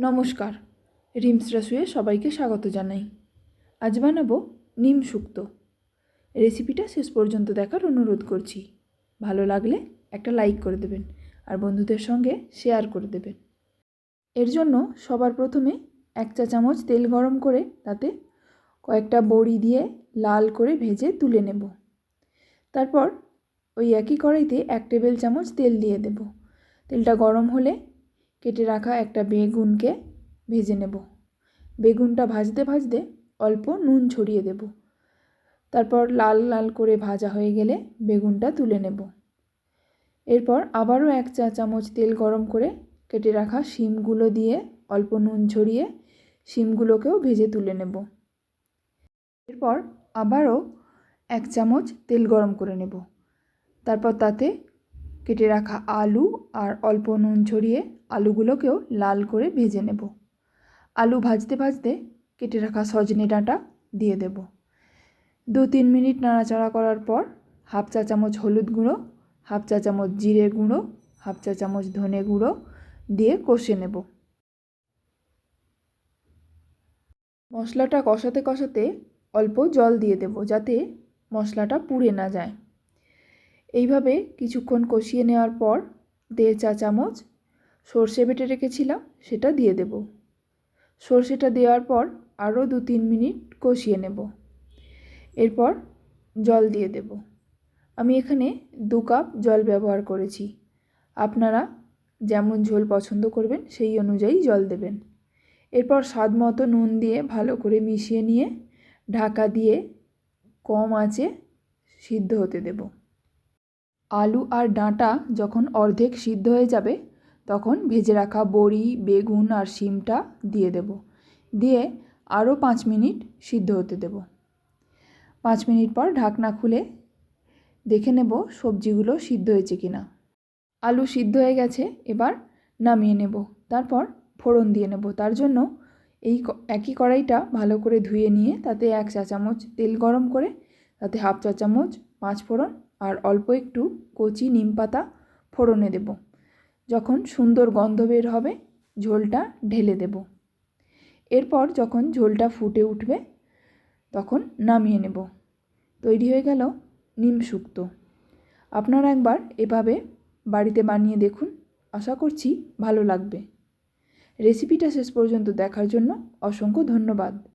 নমস্কার। রিমস রাসুয়ে সবাইকে স্বাগত জানাই। আজ বানাবো নিম শুক্তো। রেসিপিটা শেষ পর্যন্ত দেখার অনুরোধ করছি। ভালো লাগলে একটা লাইক করে দেবেন আর বন্ধুদের সঙ্গে শেয়ার করে দেবেন। এর জন্য সবার প্রথমে এক চা চামচ তেল গরম করে তাতে কয়েকটা বড়ি দিয়ে লাল করে ভেজে তুলে নেব। তারপর ওই একই কড়াইতে এক টেবিল চামচ তেল দিয়ে দেব। তেলটা গরম হলে কেটে রাখা একটা বেগুনকে ভেজে নেব। বেগুনটা ভাজতে ভাজতে অল্প নুন ছড়িয়ে দেব। তারপর লাল লাল করে ভাজা হয়ে গেলে বেগুনটা তুলে নেব। এরপর আবারও এক চা চামচ তেল গরম করে কেটে রাখা শিমগুলো দিয়ে অল্প নুন ছড়িয়ে শিমগুলোকেও ভেজে তুলে নেব। এরপর আবারও এক চামচ তেল গরম করে নেব। তারপর তাতে কেটে রাখা আলু আর অল্প নুন ছড়িয়ে আলুগুলোকেও লাল করে ভেজে নেব। আলু ভাজতে ভাজতে কেটে রাখা সজনে ডাঁটা দিয়ে দেব। দু তিন মিনিট নাড়াচাড়া করার পর হাফ চা চামচ হলুদ গুঁড়ো, হাফ চা চামচ জিরে গুঁড়ো, হাফ চা চামচ ধনে গুঁড়ো দিয়ে কষে নেব। মশলাটা কষাতে কষাতে অল্প জল দিয়ে দেব যাতে মশলাটা পুড়ে না যায়। এইভাবে কিছুক্ষণ কষিয়ে নেওয়ার পর দেড় চা চামচ সর্ষে বেটে রেখেছিলাম, সেটা দিয়ে দেব। সর্ষেটা দেওয়ার পর আরও দু তিন মিনিট কষিয়ে নেব। এরপর জল দিয়ে দেব। আমি এখানে দু কাপ জল ব্যবহার করেছি। আপনারা যেমন ঝোল পছন্দ করবেন, সেই অনুযায়ী জল দেবেন। এরপর স্বাদ মতো নুন দিয়ে ভালো করে মিশিয়ে নিয়ে ঢাকা দিয়ে কম আঁচে সিদ্ধ হতে দেব। আলু আর ডাঁটা যখন অর্ধেক সিদ্ধ হয়ে যাবে, তখন ভেজে রাখা বড়ি, বেগুন আর শিমটা দিয়ে দেব। দিয়ে আরও পাঁচ মিনিট সিদ্ধ হতে দেব। পাঁচ মিনিট পর ঢাকনা খুলে দেখে নেব সবজিগুলো সিদ্ধ হয়েছে কিনা আলু সিদ্ধ হয়ে গেছে, এবার নামিয়ে নেব। তারপর ফোড়ন দিয়ে নেব। তার জন্য এই একই কড়াইটা ভালো করে ধুয়ে নিয়ে তাতে এক চা চামচ তেল গরম করে, তাতে হাফ চা চামচ পাঁচ ফোড়ন আর অল্প একটু কচি নিম পাতা ফোড়নে দেব। যখন সুন্দর গন্ধ বের হবে, ঝোলটা ঢেলে দেব। এরপর যখন ঝোলটা ফুটে উঠবে, তখন নামিয়ে নেব। তৈরি হয়ে গেল নিম শুক্তো। আপনারা একবার এভাবে বাড়িতে বানিয়ে দেখুন, আশা করছি ভালো লাগবে। রেসিপিটা শেষ পর্যন্ত দেখার জন্য অসংখ্য ধন্যবাদ।